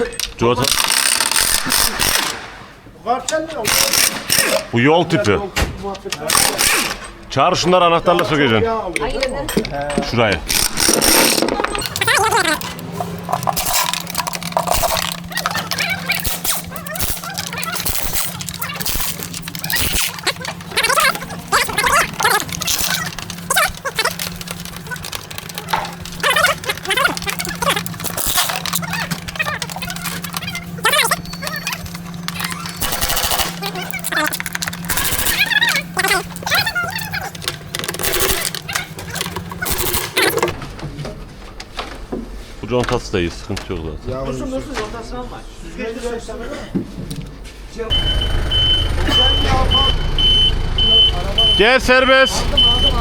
Mi? Bu yol tipi. Çağır şunları anahtarla sökeceksin. Şuraya. Contası da iyi. Sıkıntı yok zaten. Dursun dursun ortasına alma. Süzgeci de yaşlanır mı? Gel serbest. Aldım aldım.